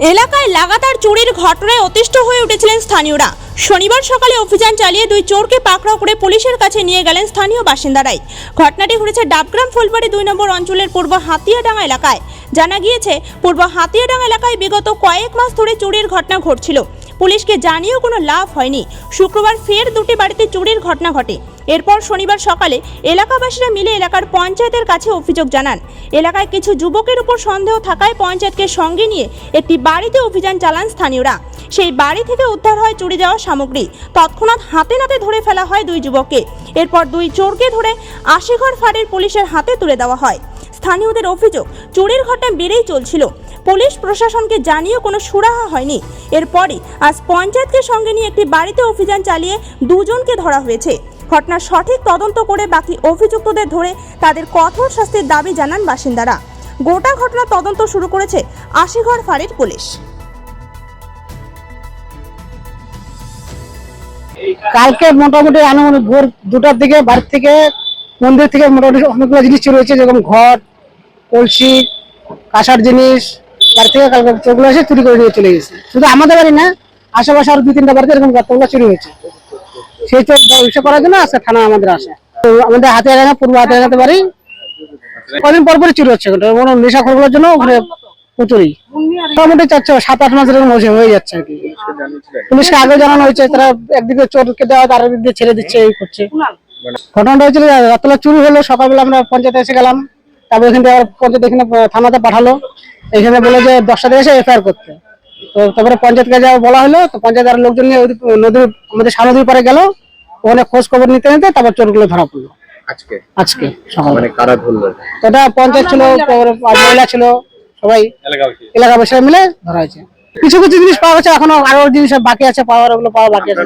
এলাকায় লাগাতার চুরির ঘটনায় অতিষ্ঠ হয়ে উঠেছিলেন স্থানীয়রা। শনিবার সকালে অভিযান চালিয়ে দুই চোরকে পাকড়াও করে পুলিশের কাছে নিয়ে গেলেন স্থানীয় বাসিন্দারাই। ঘটনাটি ঘটেছে ডাবগ্রাম ফুলবাড়ি দুই নম্বর অঞ্চলের পূর্ব হাতিয়াডাঙ্গা এলাকায়। জানা গিয়েছে, পূর্ব হাতিয়াডাঙ্গা এলাকায় বিগত কয়েক মাস ধরে চুরির ঘটনা ঘটছিল। পুলিশকে জানিয়েও কোনো লাভ হয়নি। শুক্রবার ফের দুটি বাড়িতে চুরির ঘটনা ঘটে। এরপর শনিবার সকালে এলাকাবাসীরা মিলে এলাকার পঞ্চায়েতের কাছে অভিযোগ জানান। এলাকায় কিছু যুবকের উপর সন্দেহ থাকায় পঞ্চায়েতকে সঙ্গে নিয়ে একটি বাড়িতে অভিযান চালান স্থানীয়রা। সেই বাড়ি থেকে উদ্ধার হয় চুরি যাওয়া সামগ্রী। তৎক্ষণাৎ হাতে নাতে ধরে ফেলা হয় দুই যুবককে। এরপর দুই চোরকে ধরে আশিঘর ফাঁড়ির পুলিশের হাতে তুলে দেওয়া হয়। স্থানীয়দের অভিযোগ, চুরির ঘটনা বেড়েই চলছিল। পুলিশ প্রশাসনকে জানিয়েও কোনো সুরাহা হয়নি। এরপরই আজ পঞ্চায়েতকে সঙ্গে নিয়ে একটি বাড়িতে অভিযান চালিয়ে দুজনকে ধরা হয়েছে। ঘটনার সঠিক তদন্ত করে বাকি অভিযুক্তদের ধরে তাদের কঠোর শাস্তির দাবি জানান বাসিন্দারা। গোটা ঘটনা তদন্ত শুরু করেছে আশিঘর ফাঁড়ির পুলিশ। কালকে মোটামুটি আনুমানিক ভোর দুটার দিকে বাড়ির থেকে, মন্দির থেকে মোটামুটি অনেকগুলো জিনিস চুরি হয়েছে, যেরকম ঘট, কলসি, কাঁসার জিনিস, বাড়ি থেকে কালকে চোরগুলো এসে চুরি করে নিয়ে চলে গেছে। শুধু আমাদের বাড়ি না, আশেপাশে আরও দুই তিনটা বাড়িতে এরকম গতগুলো চুরি হয়েছে। সেই চোর ব্যবসা করার জন্য আজকে থানা আমাদের আসে। তো আমাদের হাতে এলাকা পূর্ব হাতে এলাকাতে বাড়ি। কদিন পর পরই চুরি হচ্ছে কোনো নেশাখোরগুলোর জন্য ওখানে প্রচুরই মোটামুটি চাচ্ছে সাত, আট মাস এরকম হয়েছে- হয়ে যাচ্ছে আর কি। পুলিশকে আগে জানানো হয়েছে, তারা একদিকে চোরকে দেওয়া আর একদিকে ছেড়ে দিচ্ছে, এই করছে। ঘটনাটা হয়েছিল রাতবেলা চুরি হলো, সকালবেলা আমরা পঞ্চায়েতে এসে গেলাম। তারপর এখান থেকে পঞ্চায়েত এখানে থানাতে পাঠালো। এখানে বলে যে দশটা থেকে এসে এফআইআর করতে। তো তারপরে পঞ্চায়েতকে যা বলা হলো তো পঞ্চায়েত আর লোকজন নিয়ে নদীর আমাদের সারা নদীর পারে গেল। ওখানে খোঁজ খবর নিতে নিতে তারপর চোরগুলো ধরা পড়ল। আজকে? আজকে সকালে। মানে কারা ধরলো? ওটা পঞ্চায়েত ছিল মহিলা ছিল সবাই এলাকাবাসী। মিলে ধরা হয়েছে। কিছু কিছু জিনিস পাওয়া গেছে এখনও আরও জিনিস বাকি আছে পাওয়ার ওগুলো পাওয়া বাকি আছে?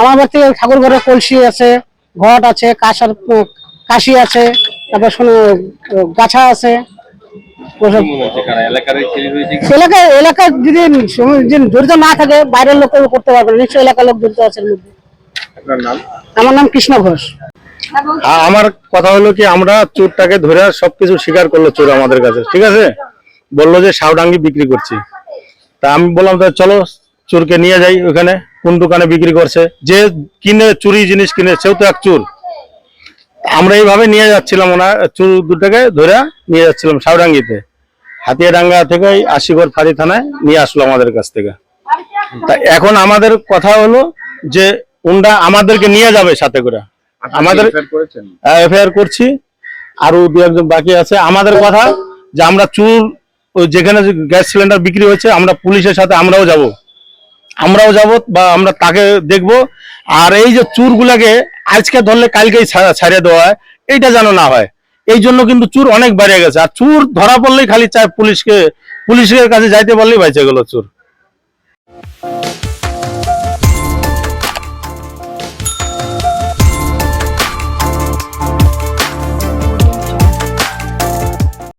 আমার বাড়ি থেকে ঠাকুর ঘরে কলসি আছে ঘট আছে কাঁসার কাশি আছে তারপর শোনো গাছা আছে। এলাকায় এলাকায় যদি জড়িত না থাকে বাইরের লোক করতে পারবে নিশ্চয়ই এলাকার লোক জড়িত আছে মধ্যে। আমার নাম কৃষ্ণ ঘোষ। আ- আমার কথা হলো কি আমরা চোরটাকে ধরে সবকিছু স্বীকার করল চোর আমাদের কাছে। ঠিক আছে? বলল যে সাউডাঙ্গি বিক্রি করছি। তা আমি বললাম তো চলো চোরকে নিয়ে যাই ওখানে। কোন দোকানে বিক্রি করছে? যে কিনে চুরি জিনিস কিনে সেও তো এক চোর। আমরা এইভাবে নিয়ে যাচ্ছিলাম ওনার চুর দুটাকে ধরে নিয়ে যাচ্ছিলাম সাউডাঙ্গিতে হাতিয়াডাঙ্গা থেকে ওই আশিগড় ফাঁড়ি থানায় নিয়ে আসলো আমাদের কাছ থেকে। তা এখন আমাদের কথা হলো যে উনটা আমাদেরকে নিয়ে যাবে সাথে করে। আমাদের কি এফআইআর করছি। আরও দু একজন বাকি আছে। আমাদের কথা যে আমরা চুর যেখানে গ্যাস সিলিন্ডার বিক্রি হচ্ছে আমরা পুলিশের সাথে আমরাও যাব। আমরাও যাব বা আমরা তাকে দেখব। আর এই যে চুরগুলাকে আজকে ধরলে কালকেই ছাড়িয়ে দেওয়া হয় এইটা যেন না হয়। এই জন্য কিন্তু চুর অনেক বেড়ে গেছে। আর চুর ধরা পড়লেই খালি চায় পুলিশকে পুলিশের কাছে যাইতে পারলেই বাইচে গেল চুর।